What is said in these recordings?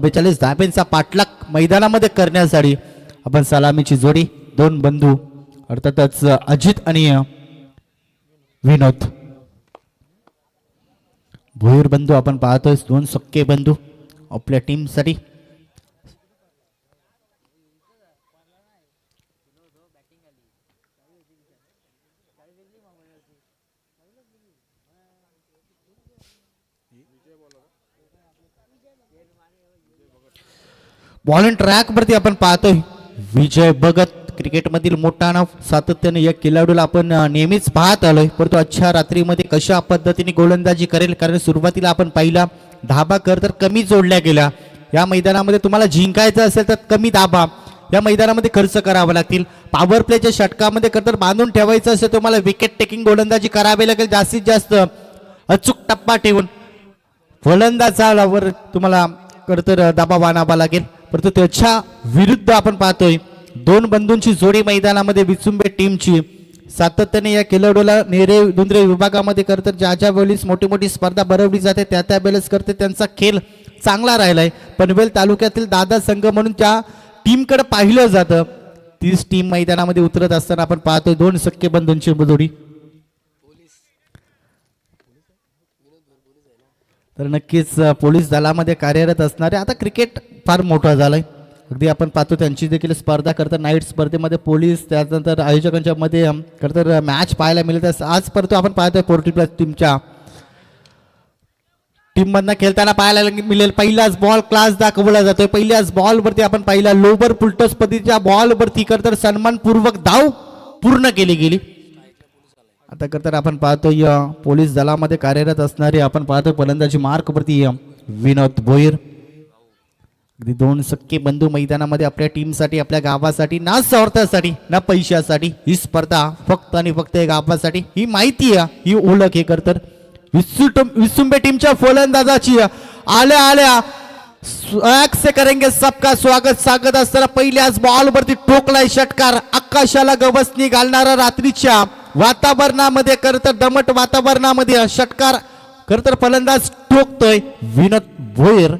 बेचाळीस धाब्यांचा पाठलाग मैदानामध्ये करण्यासाठी आपण सलामीची जोडी दोन बंधू अर्थातच अजित आणि विनोद. भोईर बंधू आपण पाहतोय दोन सक्के बंधू आपल्या टीमसाठी बॉलिंग ट्रॅकवरती आपण पाहतोय. विजय भगत क्रिकेटमधील मोठा नाव सातत्याने या खेळाडूला आपण नेहमीच पाहत आलोय. परंतु आजच्या रात्रीमध्ये कशा पद्धतीने गोलंदाजी करेल? कारण सुरुवातीला आपण पाहिला धाबा कर तर कमी जोडल्या गेल्या. या मैदानामध्ये तुम्हाला जिंकायचं असेल तर कमी धाबा. या मैदानामध्ये खर्च करावा लागतील. पॉवर प्लेच्या षटकामध्ये खरंतर तर बांधून ठेवायचं असेल तुम्हाला विकेट टेकिंग गोलंदाजी करावी लागेल जास्तीत जास्त. अचूक टप्पा ठेवून फलंदाजावर तुम्हाला खरंतर दाबा बांधावा लागेल. परंतु त्याच्या विरुद्ध आपण पाहतोय. दोन बंधूंची जोडी मैदानामध्ये विचुंबे टीमची. सातत्याने या खेळाडूला नेरे दुंद्रे विभागामध्ये करतात. ज्या ज्या वेळेस मोठी मोठी स्पर्धा भरवली जाते त्या त्या वेळेस करते. त्यांचा खेळ चांगला राहिलाय. पनवेल तालुक्यातील दादा संघ म्हणून त्या टीमकडे पाहिलं जातं. तीच टीम मैदानामध्ये उतरत असताना आपण पाहतोय दोन सक्के बंधूंची जोडी. तर नक्कीच पोलीस दलामध्ये कार्यरत असणारे आता क्रिकेट फार मोठं आहे अगदी आपण पाहतो त्यांची देखील स्पर्धा करतात नाईट स्पर्धेमध्ये पोलीस त्यानंतर आयोजकांच्या मध्ये अम, खरंतर मॅच पाहायला मिळत आज परत आपण पाहतोय फोर्टी प्लस टीमच्या. टीम मधनं खेळताना पाहायला मिळेल पहिलाच बॉल क्लास दाखवला जातोय. पहिल्याच बॉल वरती आपण पाहिला लोबर पुलटस पद्धतीच्या बॉल वरती तर सन्मानपूर्वक धाव पूर्ण केली गेली. आता तर आपण पाहतोय अ, पोलीस दलामध्ये कार्यरत असणारे आपण पाहतोय फलंदाजी मार्क वरती विनोद भोईर. अगदी दोन सक्के बंधू मैदानामध्ये आपल्या टीमसाठी आपल्या गावासाठी ना स्वार्थासाठी ना पैशासाठी ही स्पर्धा फक्त आणि फक्त गावासाठी. ही माहिती आहे ही ओळख हे करतर विसुंबे टीमच्या फलंदाजाची आल्या आल्या. से करेंगे सबका स्वागत. स्वागत असताना पहिल्याच बॉल वरती टोकलाय षटकार. आकाशाला गवसणी घालणारा रात्रीच्या वातावरणामध्ये करतर दमट वातावरणामध्ये षटकार खरं तर फलंदाज टोकतोय विनोद भोयर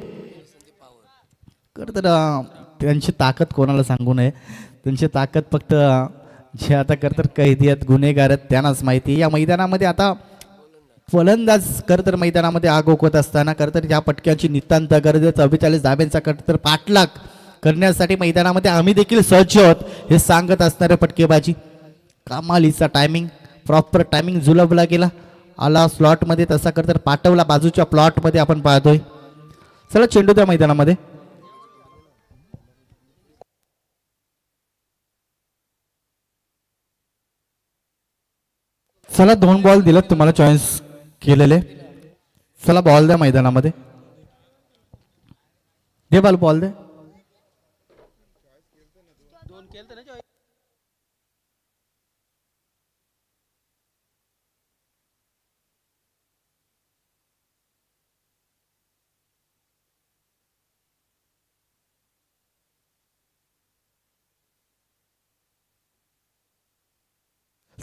खर तर त्यांची ताकद कोणाला सांगू नये. त्यांची ताकद फक्त जे आता करतात कैदी आहेत गुन्हेगार आहेत त्यांनाच माहिती आहे. या मैदानामध्ये आता फलंदाज खरं तर मैदानामध्ये आगोकत असताना खरं तर या पटक्याची नितांत गरज चव्वेचाळीस धाब्यांचा खरं तर पाठलाग करण्यासाठी मैदानामध्ये आम्ही देखील सज्ज आहोत हे सांगत असणारे फटकेबाजी. कमालीचा टायमिंग प्रॉपर टायमिंग जुलबला गेला. आला स्लॉटमध्ये तसा खरं तर पाठवला बाजूच्या प्लॉटमध्ये आपण पाहतोय. चला चेंडू त्या मैदानामध्ये. चला दोन बॉल दिलात तुम्हाला चॉईस केलेले. चला बॉल द्या मैदानामध्ये. दे बॉल बॉल द्या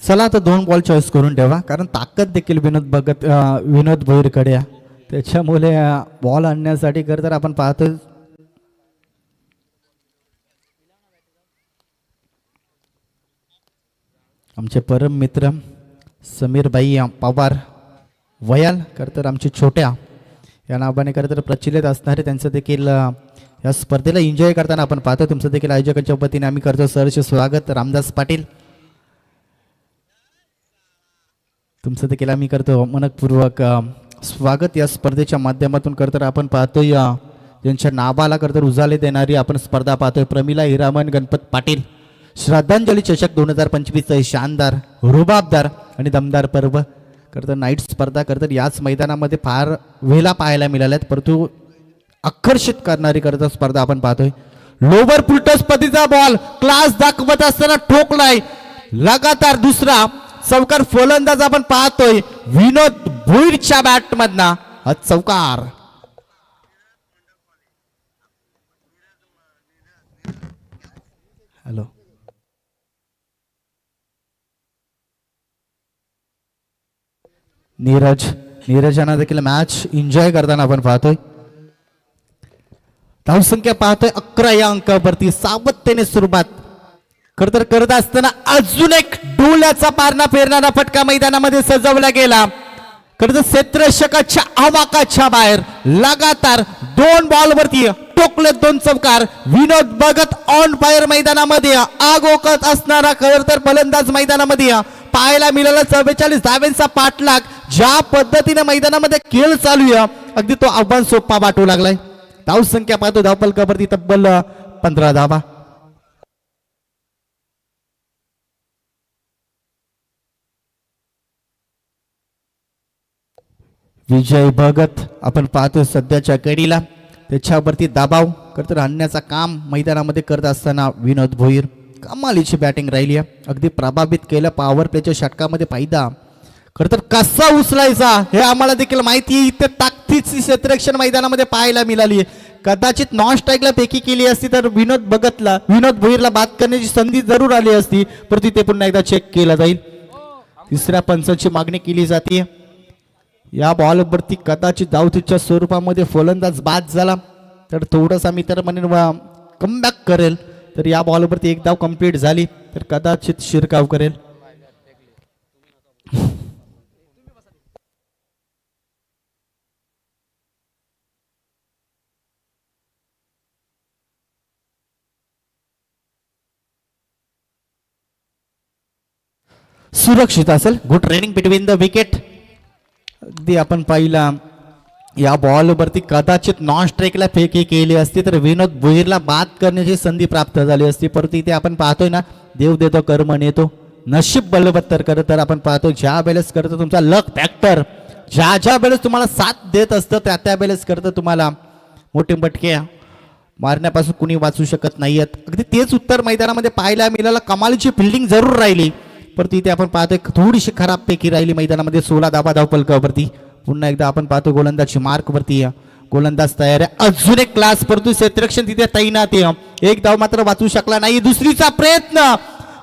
चला आता दोन बॉल चॉईस करून ठेवा. कारण ताकद देखील विनोद भगत विनोद भोईरकडे आहे. त्याच्यामुळे बॉल आणण्यासाठी खरं तर आपण पाहतो आमचे परम मित्र समीरबाई पवार वयाल खरं तर आमचे छोट्या या नावाने खरं तर प्रचलित असणारे त्यांचं देखील या स्पर्धेला एन्जॉय करताना आपण पाहतो तुमचं देखील आयोजकांच्या वतीने आम्ही करतो. सरचे स्वागत. रामदास पाटील तुमचं देखील आम्ही करतो मनपूर्वक स्वागत या स्पर्धेच्या माध्यमातून करतर आपण पाहतोय अ, ज्यांच्या नावाला करतर उजाले देणारी आपण स्पर्धा पाहतोय. प्रमिला हिरामन गणपत पाटील श्रद्धांजली चषक दोन हजार पंचवीसचं शानदार रुबाबदार आणि दमदार पर्व करतर नाईट स्पर्धा करतर याच मैदानामध्ये फार वेळा पाहायला मिळाल्यात. परंतु आकर्षित करणारी करता स्पर्धा आपण पाहतोय. Lower full toss ball class दाखवत असताना ठोकलाय. लगातार दुसरा चौकार फलंदाज आपण पाहतोय. विनोद भुईरच्या बॅट मधना चौकार. हॅलो. नीरज नीरज यांना देखील मॅच एन्जॉय करताना आपण पाहतोय. धावसंख्या पाहतोय अकरा या अंकावरती. सावधतेने सुरुवात खर तर करत असताना अजून एक डोल्याचा पारणा फेरणारा फटका मैदानामध्ये सजवला गेला. खर तर क्षेत्रशकाच्या आवाकाच्या बाहेर लगातार दोन बॉल वरती टोकले दोन चौकार. विनोद बघत ऑन फायर मैदानामध्ये आग ओकत असणारा खर तर फलंदाज मैदानामध्ये पाहायला मिळाला चव्वेचाळीस धाव्यांचा पाठलाग. ज्या पद्धतीने मैदानामध्ये खेळ चालू आहे अगदी तो आव्हान सोपा वाटू लागलाय. धाव संख्या पाहतो धावपलकावरती तब्बल पंधरा धावा. विजय भगत आपण पाहतो सध्याच्या कडीला त्याच्यावरती दबाव करत आणण्याचा काम मैदानामध्ये करत असताना विनोद भोईर. कमालीची बॅटिंग राहिली आहे. अगदी प्रभावित केलं पॉवर प्लेच्या षटकामध्ये फायदा. खरं तर कसा उचलायचा हे आम्हाला देखील माहिती आहे. इथे ताकदीची क्षेत्ररक्षण मैदानामध्ये पाहायला मिळाली आहे. कदाचित नॉन स्ट्राईकला पेकी केली असती तर विनोद भगतला विनोद भोईरला बाद करण्याची संधी जरूर आली असती. परंतु ते पुन्हा एकदा चेक केला जाईल. तिसऱ्या पंचांची मागणी केली जाते या बॉलवरती कदाचित धावतीच्या स्वरूपामध्ये फलंदाज बाद झाला. तर थोडासा मी तर म्हणेन कमबॅक करेल. तर या बॉलवरती एक धाव कंप्लीट झाली. तर कदाचित शिरकाव करेल. सुरक्षित असेल. Good training between the wicket अगदी आपण पाहिला. या बॉलवरती कदाचित नॉन स्ट्राईकला फेकी केली असती तर विनोद भुईरला बाद करण्याची संधी प्राप्त झाली असती. परंतु इथे आपण पाहतोय ना देव देतो कर्म नेतो. नशीब बलबत्तर करत तर आपण पाहतो ज्या वेळेस करतं तुमचा लक फॅक्टर ज्या ज्या वेळेस तुम्हाला साथ देत असतं त्या त्या वेळेस करतं तुम्हाला. मोठे मटके मारण्यापासून कुणी वाचू शकत नाहीयेत. अगदी तेच उत्तर मैदानामध्ये पाहायला मिळालं. कमालीची फिल्डिंग जरूर राहिली. परत इथे आपण पाहतोय थोडीशी खराब पैकी राहिली मैदानामध्ये सोळा धाबा धावपलकावरती पुन्हा एकदा आपण पाहतो गोलंदाजची मार्क वरती गोलंदाज तयार आहे. अजून एक क्लास परंतु क्षेत्ररक्षण तिथे तैनात आहे. एक धाव मात्र वाचू शकला नाही. दुसरीचा प्रयत्न.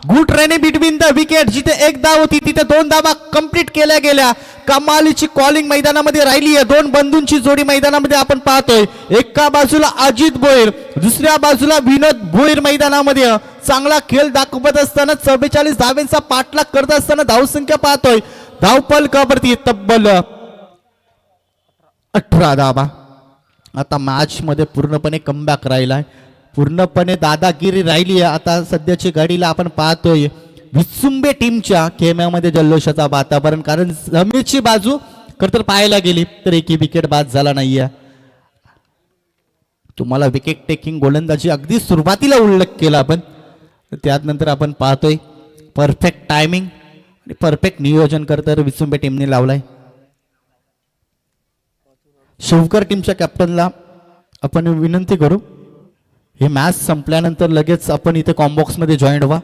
Good running between the wicket. जिथे एक धाव होती तिथे दोन धावा कंप्लीट केल्या गेल्या. कमालीची कॉलिंग मैदानामध्ये राहिली आहे. दोन बंधूंची जोडी मैदानामध्ये आपण पाहतोय. एका बाजूला अजित भोईर दुसऱ्या बाजूला विनोद भोईर मैदानामध्ये. चांगला खेळ दाखवत असताना चव्वेचाळीस धावेंचा पाठलाग करत असताना धावसंख्या पाहतोय. धावपल कबरती तब्बल अठरा धावा. आता मॅच मध्ये पूर्णपणे कमबॅक राहिलाय. पूर्णपणे दादागिरी राहिली आहे. आता सध्याची गाडीला आपण पाहतोय. विसुंबे टीमच्या खेम्यामध्ये जल्लोषाचा वातावरण कारण जमेची बाजू खर तर पाहायला गेली तर एकही विकेट बाद झाला नाहीये. तुम्हाला विकेट टेकिंग गोलंदाजी अगदी सुरुवातीला उल्लेख केला आपण. त्यानंतर आपण पाहतोय परफेक्ट टायमिंग आणि परफेक्ट नियोजन करत विसुंबे टीमने लावलाय. शिवकर टीमच्या कॅप्टनला आपण विनंती करू हे मॅच संपल्यानंतर लगेच आपण इथे कॉम्बॉक्समध्ये जॉईंट व्हा.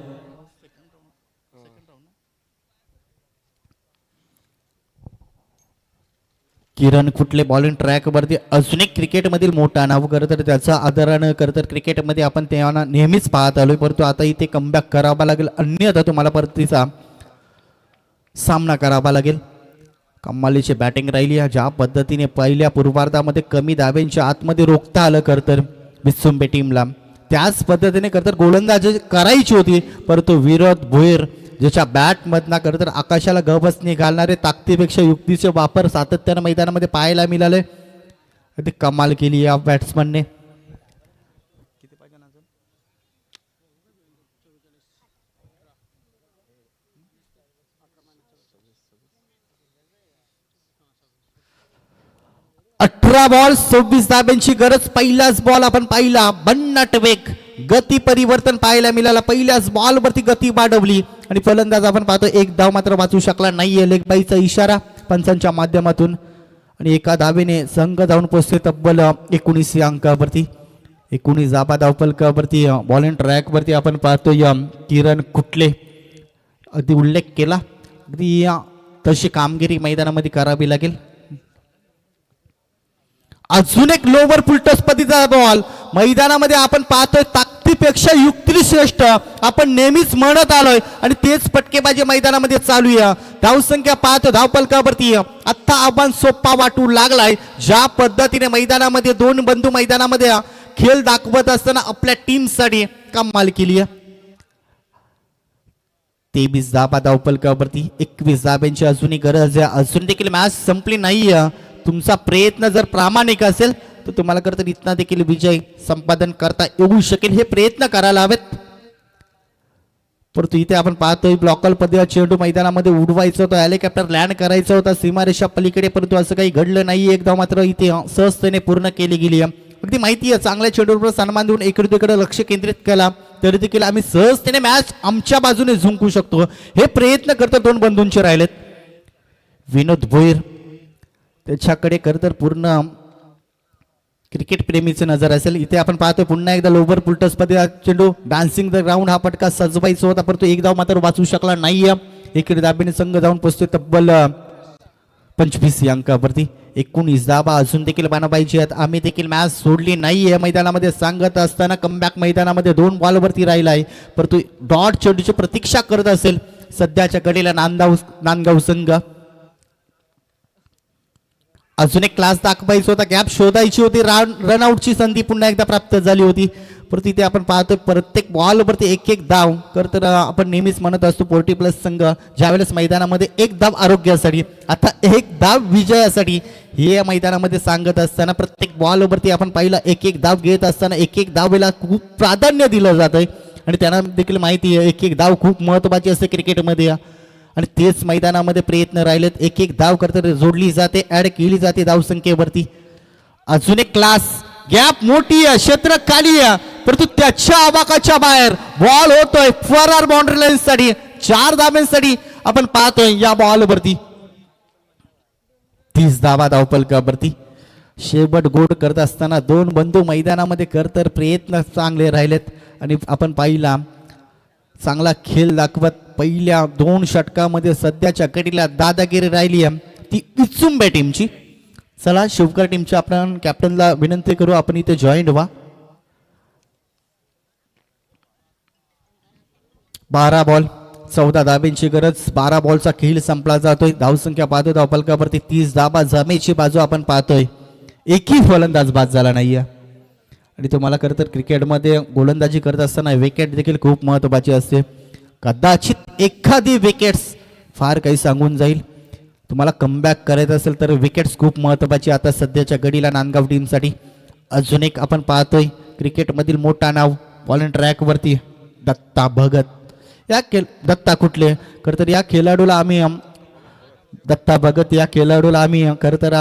किरण कुठले बॉलिंग ट्रॅकवरती अजून एक क्रिकेटमधील मोठा नाव खरं तर त्याचा आदरानं खरं तर क्रिकेटमध्ये आपण त्यांना नेहमीच पाहत आलो परंतु आता इथे कमबॅक करावा लागेल. अन्यथा तुम्हाला परतीचा सामना करावा लागेल. कम्मालीची बॅटिंग राहिली ज्या पद्धतीने पहिल्या पूर्वार्धामध्ये कमी दाव्यांच्या आतमध्ये रोखता आलं खरं तर विसुंबे टीमला त्याच पद्धतीने खरं तर गोलंदाजी करायची होती. परंतु विरोध भोईर ज्याच्या बॅटमधना खरं तर आकाशाला गबसनी घालणारे ताकदीपेक्षा युक्तीचे वापर सातत्यानं मैदानामध्ये पाहायला मिळाले. अगदी कमाल केली या बॅट्समनने अठरा बॉल सव्वीस धाब्यांची गरज पहिलाच बॉल आपण पाहिला. बन्नाट वेग. गती परिवर्तन पाहायला मिळाला. पहिल्याच बॉल वरती गती वाढवली. आणि फलंदाज आपण पाहतो एक धाव मात्र वाचू शकला नाहीये. लेखबाईचा इशारा पंचांच्या माध्यमातून. आणि एका धावेने संघ जाऊन पोचते तब्बल एकोणीस या अंकावरती. एकोणीस जाबा धावपलकावरती बॉलिंग ट्रॅकवरती आपण पाहतोय किरण कुठले? अगदी उल्लेख केला. अगदी तशी कामगिरी मैदानामध्ये करावी लागेल. अजून एक लोवर फुलटस्पतीचा बॉल मैदानामध्ये आपण पाहतोय ताकदीपेक्षा युक्ती श्रेष्ठ आपण नेहमीच म्हणत आलोय. आणि तेच पटकेबाजी मैदानामध्ये चालू आहे धावसंख्या पाहतो धावपलकावरती आता आव्हान सोप्पा वाटू लागलाय. ज्या पद्धतीने मैदानामध्ये दोन बंधू मैदानामध्ये खेळ दाखवत असताना आपल्या टीमसाठी कमाल केली आहे. तेवीस धाबा धावपलकावरती एकवीस धाब्यांची अजूनही गरज आहे. अजून देखील मॅच संपली नाही तुमचा प्रयत्न जर प्रामाणिक असेल तर तुम्हाला करता इथना देखील विजय संपादन करता येऊ शकेल. हे प्रयत्न करायला हवेत. परंतु इथे आपण पाहतोय ब्लॉकल पदे चेंडू मैदानामध्ये उडवायचं होतं हेलिकॉप्टर लँड करायचं होतं सीमारेषा पलीकडे परंतु असं काही घडलं नाही एकदा मात्र इथे सहजतेने पूर्ण केली गेली आहे. अगदी माहिती आहे चांगल्या चेंडूवर सन्मान देऊन इकडे तिकडे लक्ष केंद्रित केला तरी देखील आम्ही सहजतेने मॅच आमच्या बाजूने झुंकू शकतो. हे प्रयत्न करत दोन बंधूंचे राहिलेत. विनोद भोईर त्याच्याकडे खरं तर पूर्ण क्रिकेट प्रेमीचे नजर असेल. इथे आपण पाहतोय पुन्हा एकदा लोबर पुलटसमध्ये चेंडू डान्सिंग द ग्राउंड हा पटका सजवायचा होता परंतु एक धाव मात्र वाचू शकला नाहीये. एकडे दाबीने संघ जाऊन पोचतोय तब्बल पंचवीस अंकावरती. एकोणीस धाबा अजून देखील बाना पाहिजे आहेत. आम्ही देखील मॅच सोडली नाहीये. मैदानामध्ये सांगत असताना कमबॅक मैदानामध्ये दोन बॉलवरती राहिला आहे परंतु डॉट चेंडूची प्रतीक्षा करत असेल सध्याच्या कडेला नांदगाव नांदगाव संघ. अजून एक क्लास दाखवायचा होता. गॅप शोधायची होती. रन रनआउटची संधी पुन्हा एकदा प्राप्त झाली होती. पर तिथे आपण पाहतोय प्रत्येक बॉलवरती एक एक धाव. करत आपण नेहमीच म्हणत असतो फोर्टी प्लस संघ ज्यावेळेस मैदानामध्ये एक धाव आरोग्यासाठी आता एक धाव विजयासाठी हे या मैदानामध्ये सांगत असताना प्रत्येक बॉलवरती आपण पाहिलं एक एक धाव घेत असताना एक एक धावेला खूप प्राधान्य दिलं जातंय. आणि त्यांना देखील माहिती आहे एक एक धाव खूप महत्त्वाची असते क्रिकेटमध्ये आणि तेच मैदानामध्ये प्रयत्न राहिलेत. एक एक धाव करता जोडली जाते ऍड केली जाते धावसंख्येवरती. अजून एक क्लास. गॅप मोठी आहे क्षेत्र खाली आहे. परंतु त्याच्या आवाकाच्या बाहेर बॉल होतोय. फरार बाउंड्री लाईन साठी चार धाब्यांसाठी आपण पाहतोय या बॉलवरती तीस धावा धावपलकावरती शेवट गोड करत असताना दोन बंधू मैदानामध्ये करतर प्रयत्न चांगले राहिलेत. आणि आपण पाहिला चांगला खेळ दाखवत पहिल्या दोन षटकामध्ये सध्याच्या कडीला दादागिरी राहिली आहे. ती इचुंबे टीमची चला शिवकर टीमच्या आपण कॅप्टनला विनंती करू आपण इथे जॉईंट व्हा. बारा बॉल चौदा दाबींची गरज बारा बॉलचा खेळ संपला जातोय. धावसंख्या पाहतोय धावपलकावरती तीस धाबा जमेची बाजू आपण पाहतोय. एकही फलंदाज बाद झाला नाहीये. आणि तुम्हाला खरं तर क्रिकेटमध्ये गोलंदाजी करत असताना विकेट देखील खूप महत्त्वाची असते. कदाचित एखादी विकेट्स फार काही सांगून जाईल. तुम्हाला कमबॅक करायचं असेल तर विकेट्स खूप महत्त्वाची आता सध्याच्या गडीला नांदगाव टीमसाठी अजून एक आपण पाहतोय क्रिकेटमधील मोठा नाव बॉलिंग ट्रॅकवरती दत्ता भगत. या खेळ दत्ता कुठले? खरं तर या खेळाडूला आम्ही दत्ता भगत या खेळाडूला आम्ही खरं तर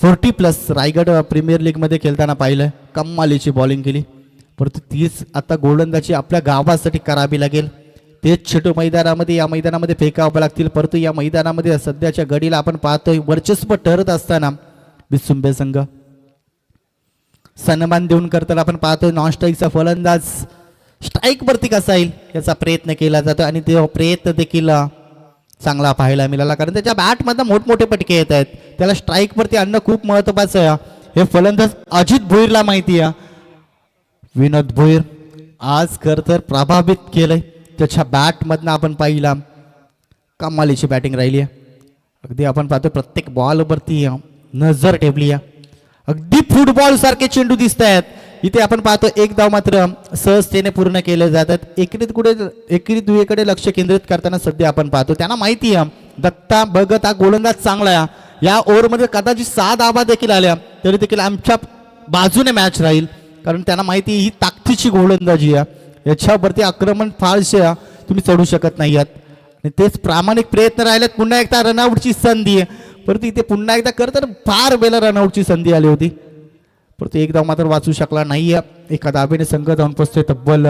फोर्टी प्लस रायगड प्रीमियर लीगमध्ये खेळताना पाहिलं कम्मालीची बॉलिंग केली. परंतु तीच आता गोलंदाजी आपल्या गावासाठी करावी लागेल. तेच छोटू मैदानामध्ये या मैदानामध्ये फेकावं लागतील. परंतु या मैदानामध्ये सध्याच्या गडीला आपण पाहतोय वर्चस्व ठरत असताना विसुंबे संघ. सन्मान देऊन करताना आपण पाहतोय नॉन स्ट्राईकचा फलंदाज स्ट्राईक वरती कसा येईल याचा प्रयत्न केला जातो. आणि तो प्रयत्न देखील चांगला पाहायला मिळाला. कारण त्याच्या बॅटमधनं मोठमोठे पटके येत आहेत. त्याला स्ट्राईक वरती आणणं खूप महत्वाचं आहे. हे फलंदाज अजित भोईरला माहिती आहे. विनोद भोईर. आज खर तर प्रभावित केलंय. त्याच्या बॅटमधनं आपण पाहिला. कमालीची बॅटिंग राहिली आहे. अगदी आपण पाहतो प्रत्येक बॉलवरती नजर ठेवली आहे. अगदी फुटबॉल सारखे चेंडू दिसत आहेत. इथे आपण पाहतो एक धाव मात्र सहजतेने पूर्ण केले जातात एकरीत कुठे एकरीत दुहेकडे लक्ष केंद्रित करताना सध्या आपण पाहतो त्यांना माहिती आहे दत्ता भगत हा गोलंदाज चांगला आहे. या ओव्हरमध्ये कदाचित सहा धावा देखील आल्या तरी देखील आमच्या बाजूने मॅच राहील. कारण त्यांना माहिती ही ताकदीची गोलंदाजी आहे याच्यावरती आक्रमण फारसे तुम्ही चढू शकत नाही आहात आणि तेच प्रामाणिक प्रयत्न राहिलेत. पुन्हा एकदा रनआउटची संधी आहे. परंतु इथे पुन्हा एकदा कर तर फार वेळेला रनआउटची संधी आली होती. परंतु एकदा मात्र वाचू शकला नाही आहे एका दाबेने संघ जाऊन पोचतोय तब्बल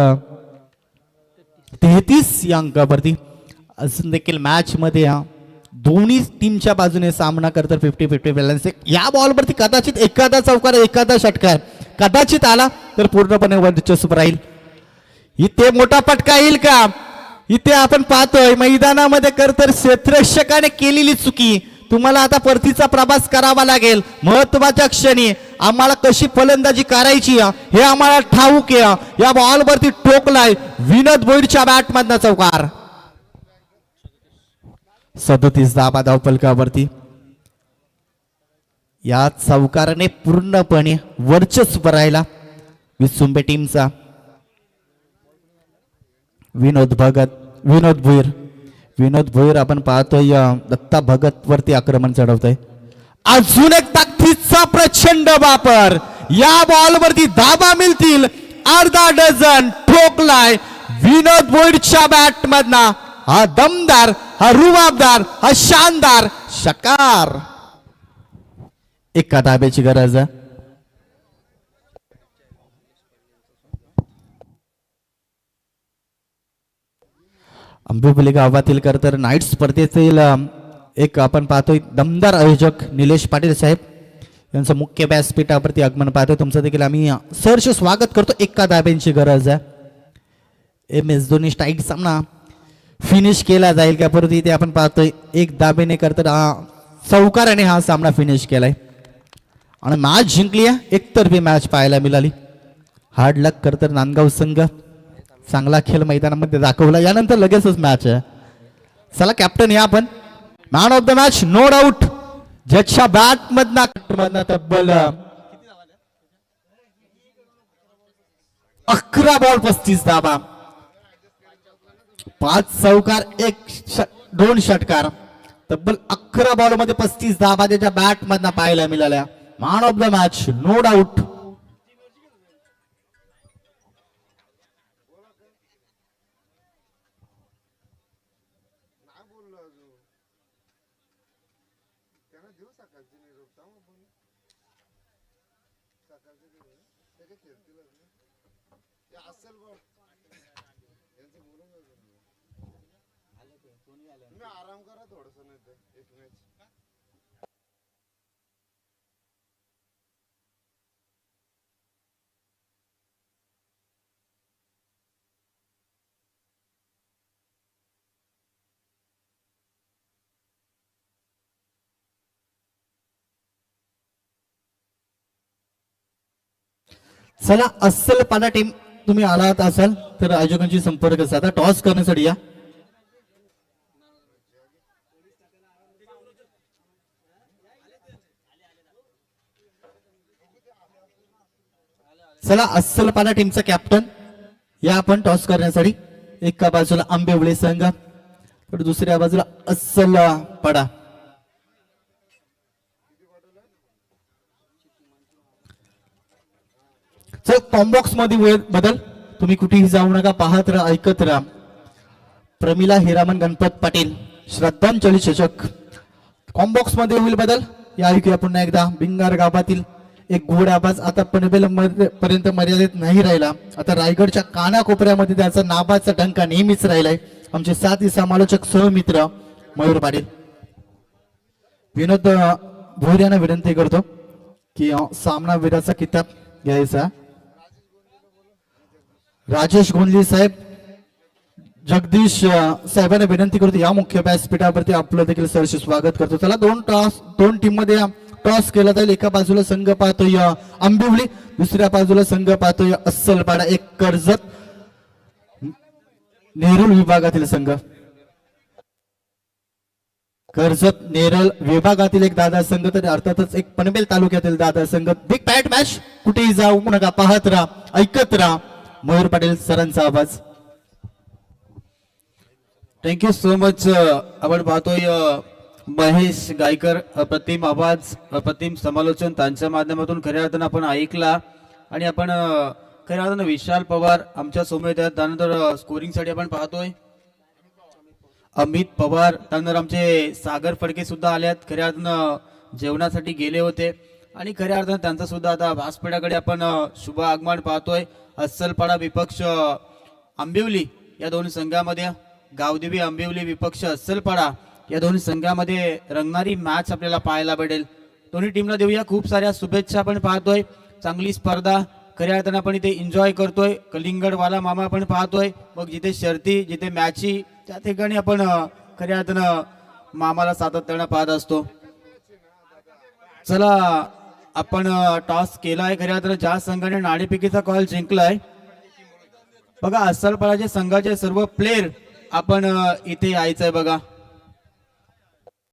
तेहतीस या अंकावरती. अजून देखील मॅच मध्ये दोन्ही टीमच्या बाजूने सामना करतात फिफ्टी फिफ्टी बॅलन्स या बॉलवरती कदाचित एखादा चौकार एखादा षटकार. कदाचित आला तर पूर्णपणे वर्चस्व राहील. इथे मोठा फटका येईल का? इथे आपण पाहतोय मैदानामध्ये कर तर क्षेत्ररक्षकाने केलेली चुकी. तुम्हाला आता परतीचा प्रवास करावा लागेल. महत्त्वाच्या क्षणी आम्हाला कशी फलंदाजी करायची हे आम्हाला ठाऊक या या बॉलवरती टोकलाय विनोद भोईरच्या बॅटमधनं चौकार. सदतीस दाबा धावपलकावरती या चौकाराने पूर्णपणे वर्चस्व राहिला विसुंबे टीमचा विनोद भगत विनोद भुईर. विनोद भुईर आपण पाहतोय दत्ता भगत वरती आक्रमण चढवतोय. अजून एक ताकदीचा प्रचंड वापर. या बॉल वरती धाबा मिळतील. अर्धा डझन ठोकलाय विनोद भोईरच्या बॅट मधना. हा दमदार हा रुबाबदार हा शानदार शकार. एका ताब्याची गरज आहे. आंबेबुली गावातील खरं तर नाईट स्पर्धेतील एक आपण पाहतोय दमदार आयोजक निलेश पाटील साहेब. यांचं मुख्य व्यासपीठावरती आगमन पाहतोय. तुमचं देखील आम्ही अं, स्वागत करतो. एका दाब्यांची गरज आहे. एम एस धोनी स्टाईक सामना फिनिश केला जाईल का परत? इथे आपण पाहतोय एक दाबेने करतर चौकाराने हा सामना फिनिश केलाय. आणि मॅच जिंकली आहे. एकतर्फी मॅच पाहायला मिळाली. हार्ड लक करतर नांदगाव संघ. चांगला खेळ मैदानामध्ये दाखवला. यानंतर लगेचच मॅच आहे. चला कॅप्टन या आपण. Man of the match no doubt जजच्या bat मधना तब्बल अकरा बॉल पस्तीस धाबा पाच चौकार एक दोन षटकार. तब्बल अकरा बॉलमध्ये पस्तीस धाबा त्याच्या बॅट मधना पाहायला मिळाल्या. Man of the match no doubt आराम करा थोडस नाही तर एक मॅच चला अस्सल पाना टीम तुम्ही आलात असाल तर आयोजकांशी संपर्क साधा. टॉस करण्यासाठी या. चला अस्सल पाना टीमचा कॅप्टन या आपण टॉस करण्यासाठी. एका बाजूला आंबेवळे संघ तर दुसऱ्या बाजूला अस्सल पडा चल कॉम्बॉक्समध्ये बदल. तुम्ही कुठेही जाऊ नका पाहत राहा ऐकत राहा. प्रमिला हिरामन गणपत पाटील श्रद्धांजली चषक कॉम्बॉक्समध्ये होईल बदल. या ऐकूया पुन्हा एकदा. बिंगार गावातील एक गोड आवाज आता पनवेल पर्यंत मर्यादित नाही राहिला. आता रायगडच्या कानाकोपऱ्यामध्ये त्याचा नाबाचा डंका नेहमीच राहिलाय. आमचे साथी समालोचक सहमित्र मयूर पाटील. विनोद भोर यांना विनंती करतो की सामना वीराचा किताब घ्यायचा. राजेश गोंदली साहेब जगदीश साहेबांना विनंती करतो या मुख्य व्यासपीठावरती आपलं देखील सरशी स्वागत करतो. त्याला दोन टॉस दोन टीममध्ये टॉस केला जाईल. एका बाजूला संघ पाहतोय आंबिवली दुसऱ्या बाजूला संघ पाहतोय अस्सलपाडा एक कर्जत. नेरुल विभागातील संघ. कर्जत नेरळ विभागातील एक दादा संघ तर अर्थातच एक पनवेल तालुक्यातील दादा संघ. बिग बॅट मॅच कुठेही जाऊ नका पाहत राहा ऐकत राहा. मयूर पाटील सरांचा आवाज. थँक्यू सो मच आपण पाहतोय uh, महेश गायकर अप्रतिम आवाज अप्रतिम समालोचन त्यांच्या माध्यमातून खऱ्या अर्थानं आपण ऐकला. आणि आपण खऱ्या अर्थानं विशाल पवार आमच्यासमोर आहेत. त्यानंतर स्कोरिंगसाठी आपण पाहतोय. अमित पवार त्यानंतर आमचे सागर फडके सुद्धा आल्यात खऱ्या अर्थानं जेवणासाठी गेले होते. आणि खऱ्या अर्थानं त्यांचा सुद्धा आता व्यासपीठाकडे आपण शुभ आगमन पाहतोय. अस्सलपाडा विपक्ष आंबिवली या दोन संघामध्ये गावदेवी आंबिवली विपक्ष अस्सलपाडा या दोन संघामध्ये रंगणारी मॅच आपल्याला पाहायला भेटेल. दोन्ही टीमला देऊया खूप साऱ्या शुभेच्छा आपण पाहतोय. चांगली स्पर्धा खऱ्या अर्थानं आपण इथे एन्जॉय करतोय. कलिंगडवाला मामा आपण पाहतोय. मग जिथे शर्ती जिथे मॅची त्या ठिकाणी आपण खऱ्या अर्थानं मामाला सातत्यानं पाहत असतो. चला आपण टॉस केला आहे खऱ्या तर ज्या संघाने नाणेफेकीचा कॉल जिंकलाय. बघा अस्सलपाडाच्या संघाचे सर्व प्लेयर आपण इथे यायचंय बघा.